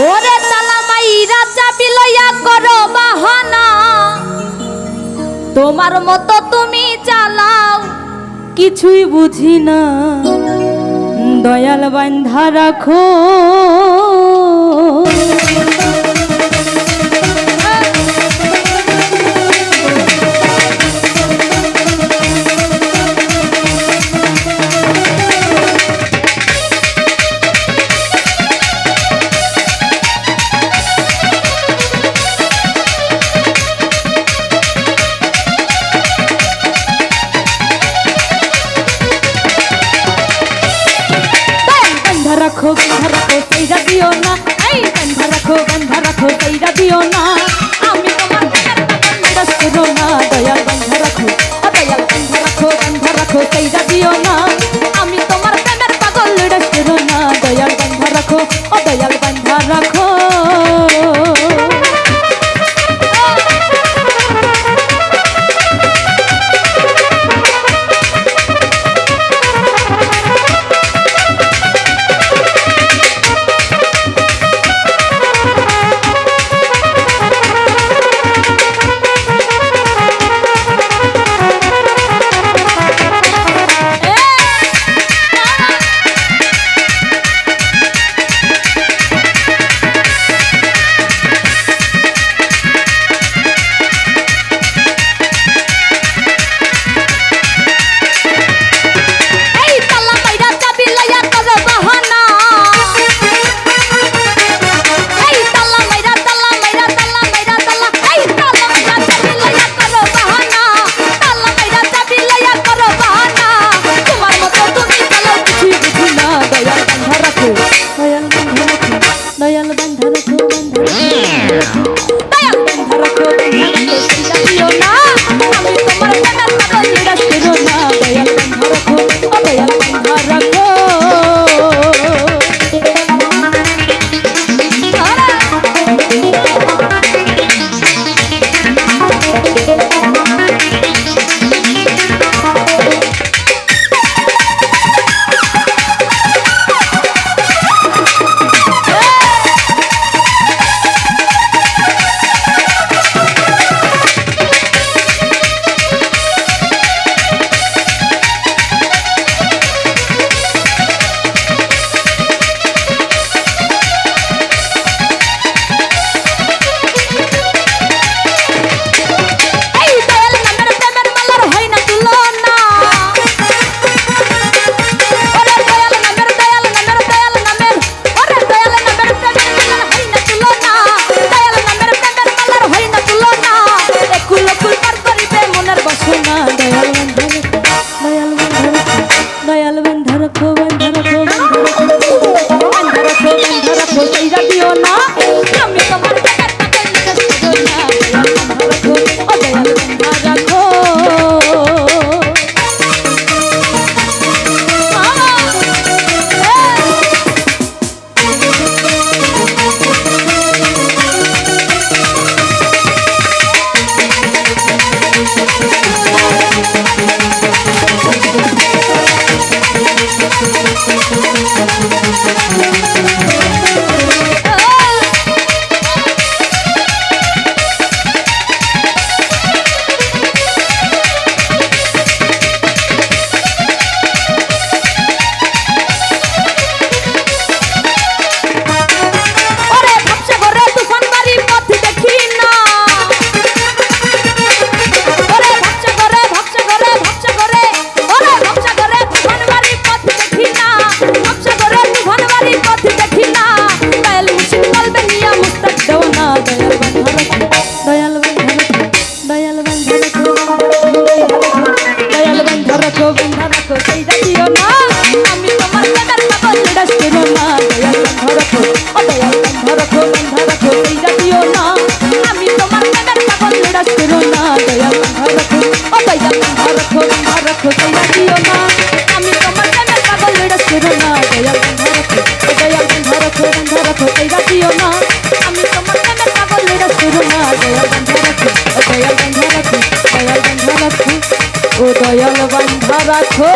ওরে তালা মাইরা চাবি লইয়া করো বাহানা। তোমার মতো তুমি চালাও, কিছুই বুঝি না। দয়াল বান্ধা রাখো। রাখো বান্ধা রাখো সেইটা দিও না এই বান্ধা রাখো বান্ধা রাখো সেইটা দিও না আমি তোমার নিরাশ করো না দয়াল বান্ধা রাখো দয়াল বান্ধা রাখো বান্ধা রাখো সেইটা দিও না রাখো সেইটা দিও না আমি তোমার প্রেমের পাগল করো না দয়াল বন্ধা রাখো ও দয়াল বন্ধা রাখো বন্ধা রাখো সেইটা দিও না আমি তোমার প্রেমের পাগল করো না দয়াল বন্ধা রাখো ও দয়াল বন্ধা রাখো বন্ধা রাখো সেইটা দিও না আমি তোমার প্রেমের পাগল করো না দয়াল বন্ধা রাখো ও দয়াল বন্ধা রাখো বন্ধা রাখো সেইটা দিও না আমি তোমার প্রেমের পাগল করো না দয়াল বন্ধা রাখো ও দয়াল বন্ধা রাখো দয়াল বন্ধা রাখো ও দয়াল বান্ধা রাখো।